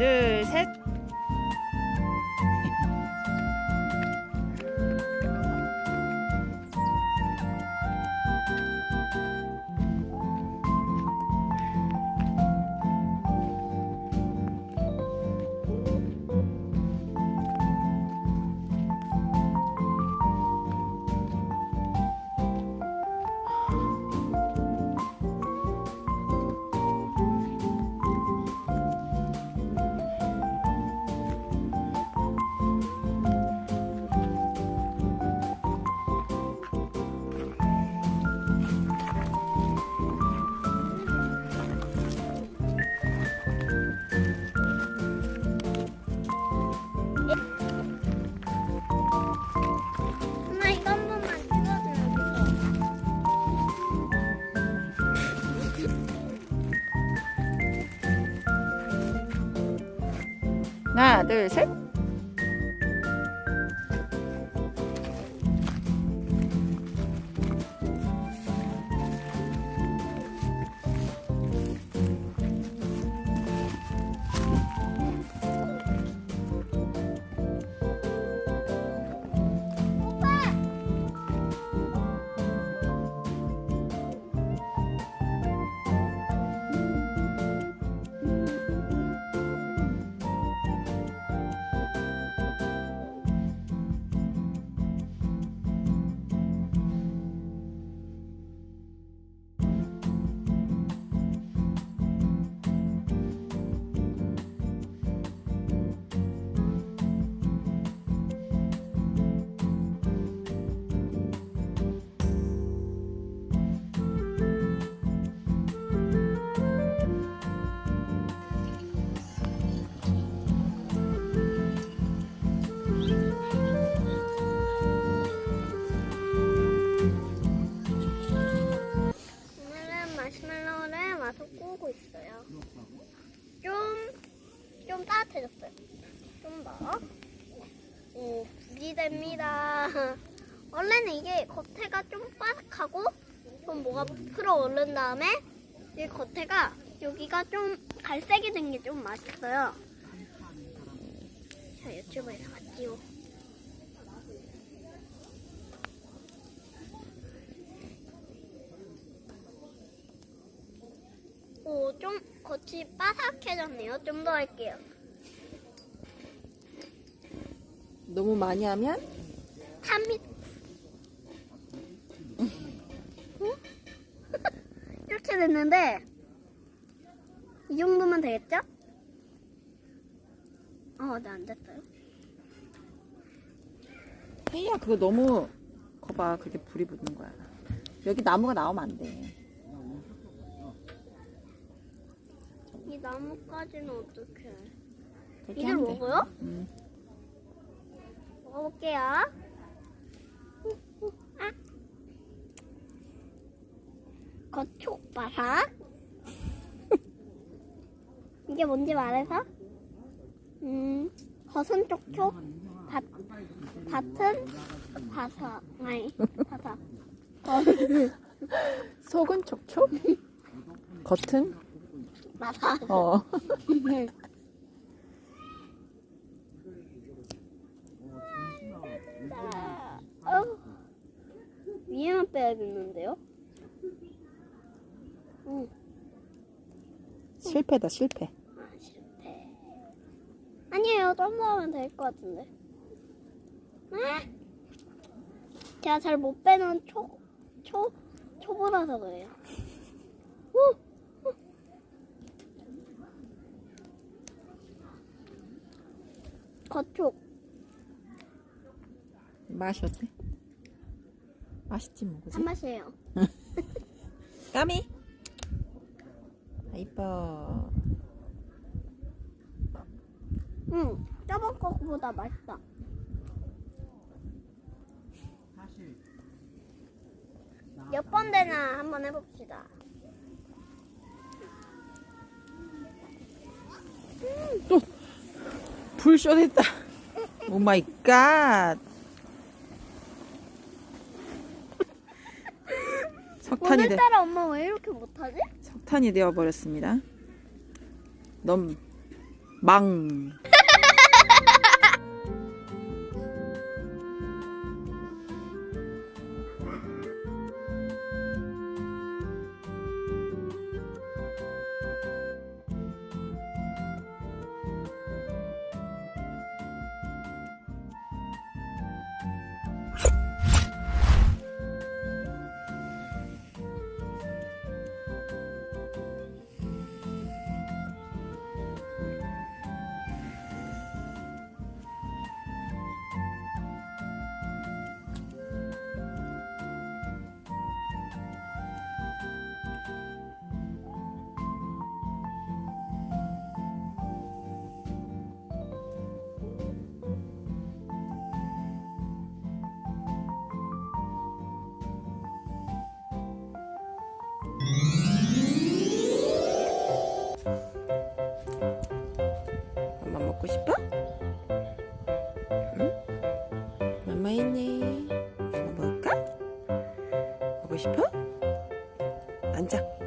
둘, 셋. 하나, 둘, 셋. 됩니다. 원래는 이게 겉에가 좀 바삭하고 좀 뭐가 풀어 오른 다음에 이 겉에가 여기가 좀 갈색이 된 게 좀 맛있어요. 자, 유튜브에서 봤지요. 오, 좀 겉이 바삭해졌네요. 좀 더 할게요. 너무 많이 하면. 어? 이렇게 됐는데 이 정도면 되겠죠? 어, 네, 안 됐어요. 혜이야 그거 너무 거봐 그게 불이 붙는 거야. 여기 나무가 나오면 안 돼. 이 나무까지는 어떻게? 돼. 먹어요? 음. 먹어볼게요. 아. 겉촉바삭. 이게 뭔지 말해서? 음, 겉은 촉촉, 밭, 밭은 바삭. 아니, 바삭. 속은 촉촉, 겉은 바삭. 어. 위에만 빼야겠는데요? 응. 실패다 실패. 아, 실패. 아니에요. 좀더 하면 될 것 같은데. 아! 제가 잘 못 빼는 초, 초, 초보라서 그래요. 후! 후. 겉촉. 맛이 어때? 맛있지 뭐 그지? 한 맛이에요. 까미. 아 이뻐. 응. 저번 거보다 맛있다. 몇번 되나 한번 해봅시다. 불 쇼됐다. 오 마이 갓. 석탄이 돼 오늘따라 엄마 왜 이렇게 못하지? 석탄이 되어 버렸습니다. 너무 망. 응? 엄마. 엄마 먹을까? 먹고 싶어? 앉아.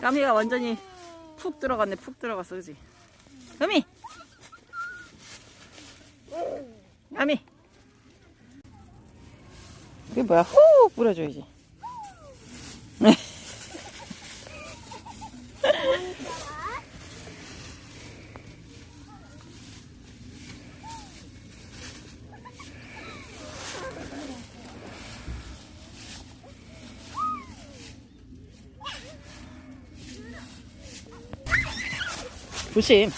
까? 까미가 완전히 푹 들어갔네. 푹 들어갔어, 그지? 까미! 까미! 그게 뭐야? 후 뿌려줘야지. Hüseyin.